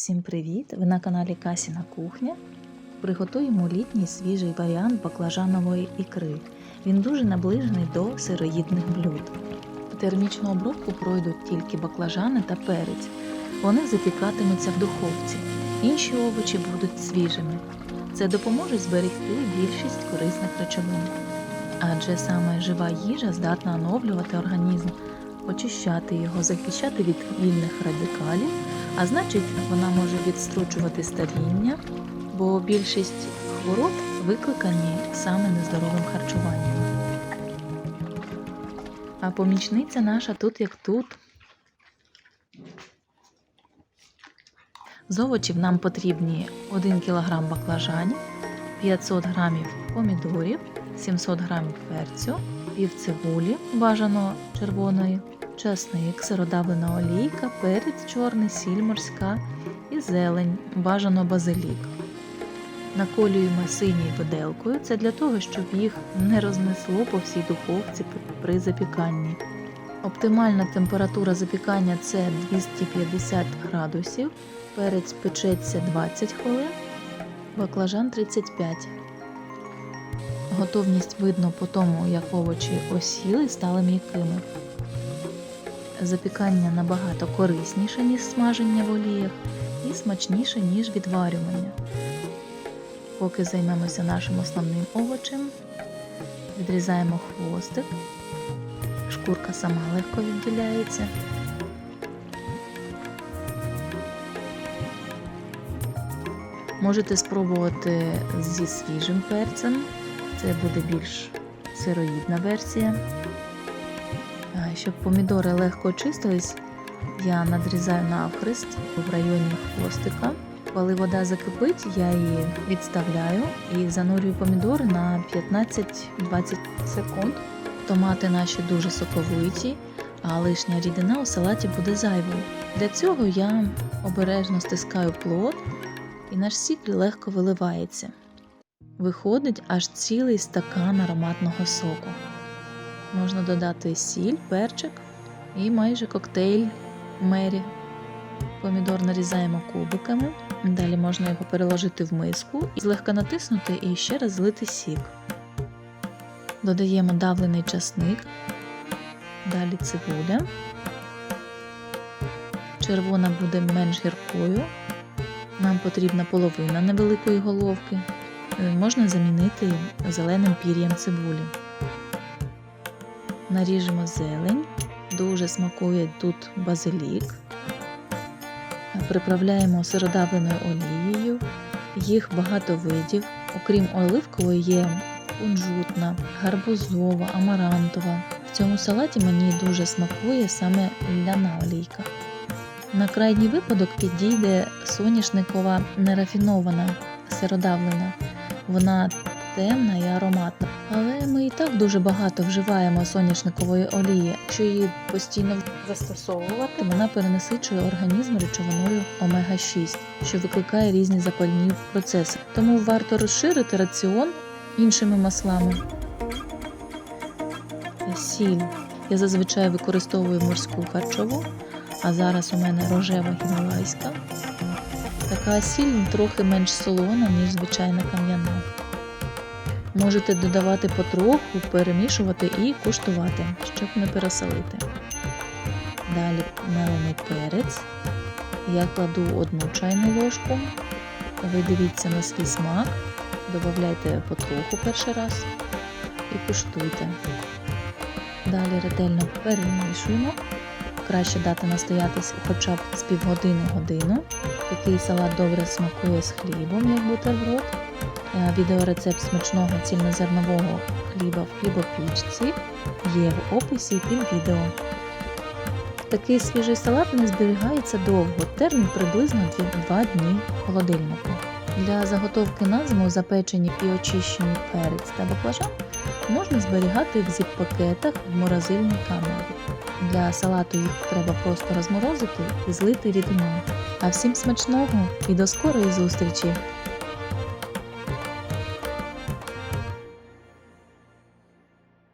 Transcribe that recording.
Всім привіт! Ви на каналі Касіна Кухня. Приготуємо літній свіжий варіант баклажанової ікри. Він дуже наближений до сироїдних блюд. Термічну обробку пройдуть тільки баклажани та перець. Вони запікатимуться в духовці. Інші овочі будуть свіжими. Це допоможе зберегти більшість корисних речовин. Адже саме жива їжа здатна оновлювати організм, очищати його, захищати від вільних радикалів а значить, вона може відстрочувати старіння, бо більшість хвороб викликані саме нездоровим харчуванням. А помічниця наша тут як тут. З овочів нам потрібні 1 кг баклажанів, 500 г помідорів, 700 г перцю, пів цибулі, бажано червоної, часник, сиродавлена олійка, перець чорний, сіль морська і зелень, бажано базилік. Наколюємо синьою виделкою. Це для того, щоб їх не рознесло по всій духовці при запіканні. Оптимальна температура запікання це 250 градусів, перець печеться 20 хвилин, баклажан 35. Готовність видно по тому, як овочі осіли стали м'якими. Запікання набагато корисніше, ніж смаження в оліях, і смачніше, ніж відварювання. Поки займемося нашим основним овочем, відрізаємо хвостик, шкурка сама легко відділяється. Можете спробувати зі свіжим перцем, це буде більш сироїдна версія. Щоб помідори легко очистились, я надрізаю навхрест в районі хвостика. Коли вода закипить, я її відставляю і занурюю помідори на 15-20 секунд. Томати наші дуже соковиті, а лишня рідина у салаті буде зайвою. Для цього я обережно стискаю плод і наш сік легко виливається. Виходить аж цілий стакан ароматного соку. Можна додати сіль, перчик і майже коктейль мері. Помідор нарізаємо кубиками. Далі можна його переложити в миску і злегка натиснути і ще раз злити сік. Додаємо давлений часник, далі цибуля. Червона буде менш гіркою. Нам потрібна половина невеликої головки. Можна замінити зеленим пір'ям цибулі. Наріжемо зелень, дуже смакує тут базилік. Приправляємо сиродавленою олією, їх багато видів. Окрім оливкової, є кунжутна, гарбузова, амарантова. В цьому салаті мені дуже смакує саме ляна олійка. На крайній випадок підійде соняшникова нерафінована сиродавлена. Вона темна і ароматна. Але ми і так дуже багато вживаємо соняшникової олії. Якщо її постійно застосовувати, вона перенасичує організм речовиною омега-6, що викликає різні запальні процеси. Тому варто розширити раціон іншими маслами. Сіль. Я зазвичай використовую морську харчову, а зараз у мене рожева гімалайська. Така сіль трохи менш солона, ніж звичайна кам'яна. Можете додавати потроху, перемішувати і куштувати, щоб не пересолити. Далі мелений перець. Я кладу одну чайну ложку. Ви дивіться на свій смак, додавайте потроху перший раз і куштуйте. Далі ретельно перемішуємо. Краще дати настоятись хоча б з півгодини годину. Такий салат добре смакує з хлібом, як бутерброд. Відеорецепт смачного цільнозернового хліба в хлібопічці є в описі під відео. Такий свіжий салат не зберігається довго, термін приблизно 2 дні холодильнику. Для заготовки на зиму запечені і очищені перець та баклажан можна зберігати в зіп-пакетах в морозильній камері. Для салату їх треба просто розморозити і злити рідину. А всім смачного і до скорої зустрічі!